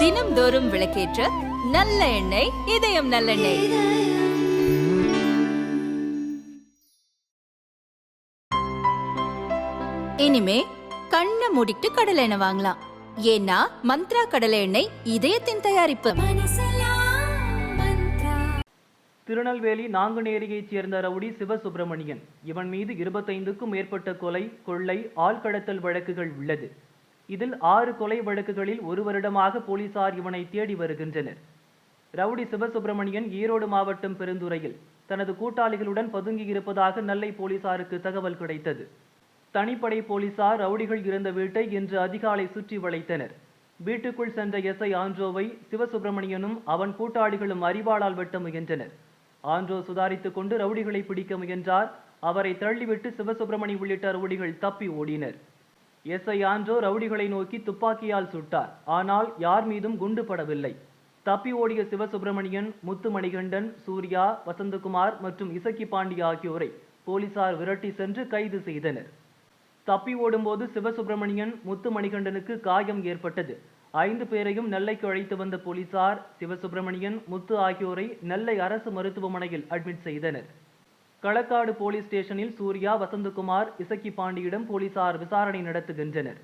தினம்தோறும் விளக்கேற்ற நல்ல எண்ணெய் இதயம் நல்லெண்ணெய் இனிமே கண்ணை மூடிட்டு கடலை எண்ணெய் வாங்கலாம். ஏன்னா மந்த்ரா கடலை எண்ணெய் இதயத்தின் தயாரிப்பு. திருநெல்வேலி நாங்குநேரியைச் சேர்ந்த ரவுடி சிவசுப்பிரமணியன் இவன் மீது இருபத்தைந்துக்கும் மேற்பட்ட கொலை கொள்ளை ஆள்கடத்தல் வழக்குகள் உள்ளது. இதில் ஆறு கொலை வழக்குகளில் ஒரு வருடமாக போலீசார் இவனை தேடி வருகின்றனர். ரவுடி சிவசுப்பிரமணியன் ஈரோடு மாவட்டம் பெருந்துறையில் தனது கூட்டாளிகளுடன் பதுங்கியிருப்பதாக நெல்லை போலீசாருக்கு தகவல் கிடைத்தது. தனிப்படை போலீசார் ரவுடிகள் இருந்த வீட்டை இன்று அதிகாலை சுற்றி வளைத்தனர். வீட்டுக்குள் சென்ற எஸ்ஐ ஆண்ட்ரோவை சிவசுப்பிரமணியனும் அவன் கூட்டாளிகளும் அறிவாளால் வெட்ட முயன்றனர். ஆண்ட்ரோ சுதாரித்துக் கொண்டு ரவுடிகளை பிடிக்க முயன்றார். அவரை தள்ளிவிட்டு சிவசுப்பிரமணி உள்ளிட்ட ரவுடிகள் தப்பி ஓடினர். எஸ்ஐ ஆண்ட்ரோ ரவுடிகளை நோக்கி துப்பாக்கியால் சுட்டார். ஆனால் யார் மீதும் குண்டு படவில்லை. தப்பி ஓடிய சிவசுப்பிரமணியன் முத்து மணிகண்டன் சூர்யா வசந்தகுமார் மற்றும் இசக்கி பாண்டி ஆகியோரை போலீசார் விரட்டி சென்று கைது செய்தனர். தப்பி ஓடும்போது சிவசுப்பிரமணியன் முத்து மணிகண்டனுக்கு காயம் ஏற்பட்டது. ஐந்து பேரையும் நெல்லைக்கு அழைத்து வந்த போலீசார் சிவசுப்பிரமணியன் முத்து ஆகியோரை நெல்லை அரசு மருத்துவமனையில் அட்மிட் செய்தனர். களக்காடு போலீஸ் ஸ்டேஷனில் சூர்யா வசந்தகுமார் இசக்கி பாண்டியிடம் போலீசார் விசாரணை நடத்துகின்றனர்.